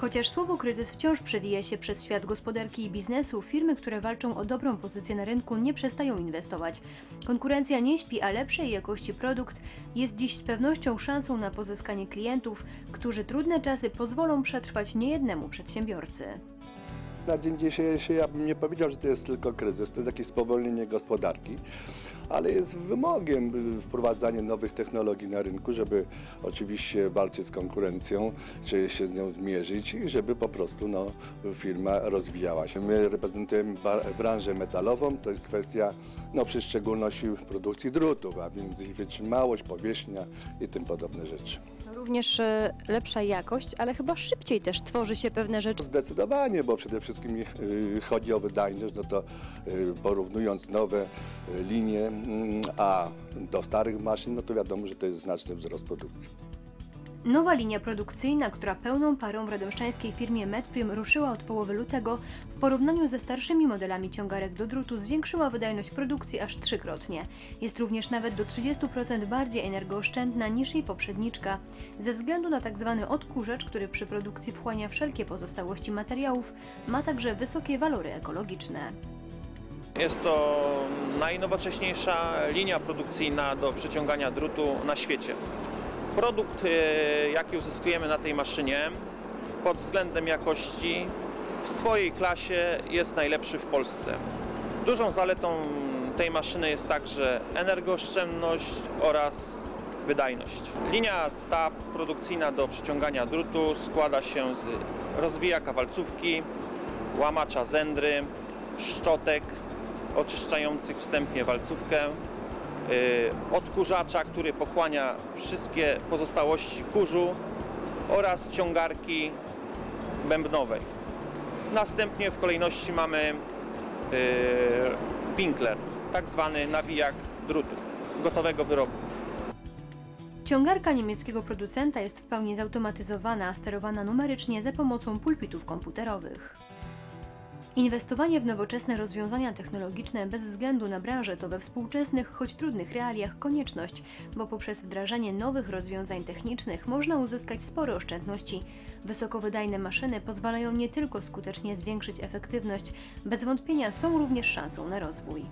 Chociaż słowo kryzys wciąż przewija się przez świat gospodarki i biznesu, firmy, które walczą o dobrą pozycję na rynku, nie przestają inwestować. Konkurencja nie śpi, a lepszej jakości produkt jest dziś z pewnością szansą na pozyskanie klientów, którzy trudne czasy pozwolą przetrwać niejednemu przedsiębiorcy. Na dzień dzisiejszy ja bym nie powiedział, że to jest tylko kryzys, to jest jakieś spowolnienie gospodarki, ale jest wymogiem wprowadzanie nowych technologii na rynku, żeby oczywiście walczyć z konkurencją, czy się z nią zmierzyć i żeby po prostu no, firma rozwijała się. My reprezentujemy branżę metalową, to jest kwestia no, przy szczególności produkcji drutów, a więc ich wytrzymałość, powierzchnia i tym podobne rzeczy. Również e, lepsza jakość, ale chyba szybciej też tworzy się pewne rzeczy. Zdecydowanie, bo przede wszystkim y, chodzi o wydajność, no to y, porównując nowe y, linie mm, a do starych maszyn, no to wiadomo, że to jest znaczny wzrost produkcji. Nowa linia produkcyjna, która pełną parą w radomszczańskiej firmie Medprim ruszyła od połowy lutego, w porównaniu ze starszymi modelami ciągarek do drutu zwiększyła wydajność produkcji aż trzykrotnie. Jest również nawet do 30% bardziej energooszczędna niż jej poprzedniczka, ze względu na tzw. odkurzacz, który przy produkcji wchłania wszelkie pozostałości materiałów, ma także wysokie walory ekologiczne. Jest to najnowocześniejsza linia produkcyjna do przeciągania drutu na świecie. Produkt, e, jaki uzyskujemy na tej maszynie pod względem jakości w swojej klasie jest najlepszy w Polsce. Dużą zaletą tej maszyny jest także energooszczędność oraz wydajność. Linia ta produkcyjna do przeciągania drutu składa się z rozwijaka walcówki, łamacza zędry, szczotek oczyszczających wstępnie walcówkę, odkurzacza, który pochłania wszystkie pozostałości kurzu oraz ciągarki bębnowej. Następnie w kolejności mamy y, winkler, tak zwany nawijak drutu, gotowego wyrobu. Ciągarka niemieckiego producenta jest w pełni zautomatyzowana, sterowana numerycznie za pomocą pulpitów komputerowych. Inwestowanie w nowoczesne rozwiązania technologiczne bez względu na branżę to we współczesnych, choć trudnych realiach konieczność, bo poprzez wdrażanie nowych rozwiązań technicznych można uzyskać spore oszczędności. Wysokowydajne maszyny pozwalają nie tylko skutecznie zwiększyć efektywność, bez wątpienia są również szansą na rozwój.